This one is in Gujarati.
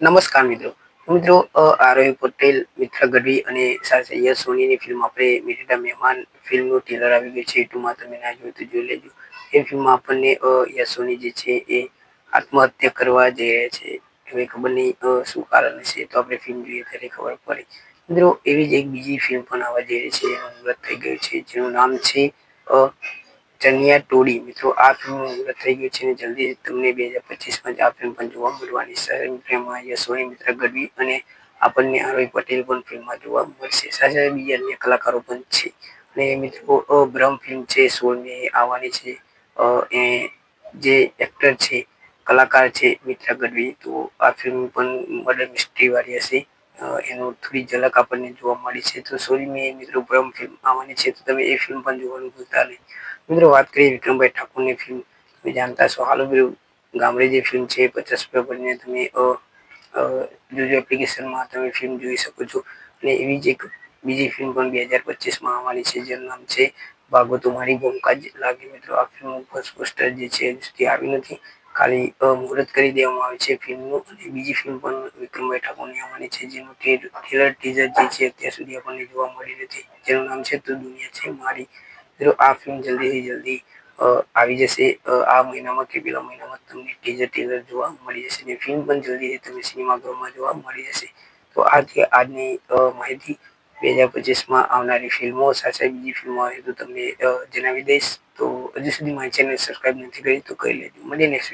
નમસ્કાર મિત્રો. મિત્રો આરોહી પટેલ મિત્ર ગઢવી અને સાથે યશ સોનીની ફિલ્મ આપણે મિરેટા મહેમાન ફિલ્મનું ટ્રેલર આવી ગયું છે. યુટ્યુબમાં તમે ના જોયું તો જોઈ લેજો. એ ફિલ્મમાં આપણને યશ સોની જે છે એ આત્મહત્યા કરવા જઈ રહ્યા છે. હવે ખબર નહીં શું કારણ છે તો આપણે ફિલ્મ જોઈએ ત્યારે ખબર પડે. મિત્રો, એવી જ એક બીજી ફિલ્મ પણ આવવા જઈ રહી છે. એનું થઈ ગયું છે, જેનું નામ છે ચનિયા ટોળી. મિત્રો, આ ફિલ્મ મુહૂર્ત થઈ ગયું છે અને જલ્દી તમને બે હજાર પચીસમાં જ આ ફિલ્મ પણ જોવા મળવાની છે. ફિલ્મમાં યશોની મિત્ર ગઢવી અને આપણને આરોહી પટેલ પણ ફિલ્મમાં જોવા મળશે. સાથે બીજા અન્ય કલાકારો પણ છે. અને મિત્રો બ્રહ્મ ફિલ્મ છે સોળમે આવવાની છે. એ જે એક્ટર છે, કલાકાર છે મિત્ર ગઢવી, તો આ ફિલ્મ પણ મર્ડર મિસ્ટ્રી વાળી હશે. એનું થોડી ઝલક આપણને જોવા મળી છે. તો સોરી મેં મિત્રો ભ્રમ ફિલ્મ આવવાની છે, તો તમે એ ફિલ્મ પણ જોવાનું ભૂલતા નહીં. મિત્રો વાત કરીએ વિક્રમભાઈ ઠાકોરની ફિલ્મ તમે જાણતા છો હાલો મિત્રો, ગામડે જે ફિલ્મ છે પચાસ રૂપિયા ભરીને તમે જોજો એપ્લિકેશનમાં તમે ફિલ્મ જોઈ શકો છો. અને એવી જ એક બીજી ફિલ્મ પણ બે હજાર પચીસમાં આવવાની છે, જેનું નામ છે ભાગો તમારી ગોમકાજ લાગે. મિત્રો, આ ફિલ્મ ફર્સ્ટ પોસ્ટર જે છે હજુ સુધી આવી નથી. ખાલી મુહૂર્ત કરી દેવામાં આવે છે ફિલ્મનું. અને બીજી ફિલ્મ પણ વિક્રમભાઈ ઠાકોરની આવવાની છે, જેનું ટ્રેલર ટીઝર જે છે, અત્યાર સુધી આપણને જોવા મળી નથી. જેનું નામ છે તું દુનિયા છે મારી. મિત્રો, આ ફિલ્મ જલ્દીથી જલ્દી આવી જશે. આ મહિનામાં કે પેલા મહિનામાં તમને ટીઝર ટીઝર જોવા મળી જશે. અને ફિલ્મ પણ જલ્દીથી તમે સિનેમાઘરમાં જોવા મળી જશે. તો આ છે આજની માહિતી બે હજાર પચીસમાં આવનારી ફિલ્મો સાથે બીજી ફિલ્મો આવે તો તમને જણાવી દઈશ. તો હજુ સુધી મારી ચેનલ સબસ્ક્રાઈબ નથી કરી તો કરી લેજો. મળીએ નેક્સ્ટ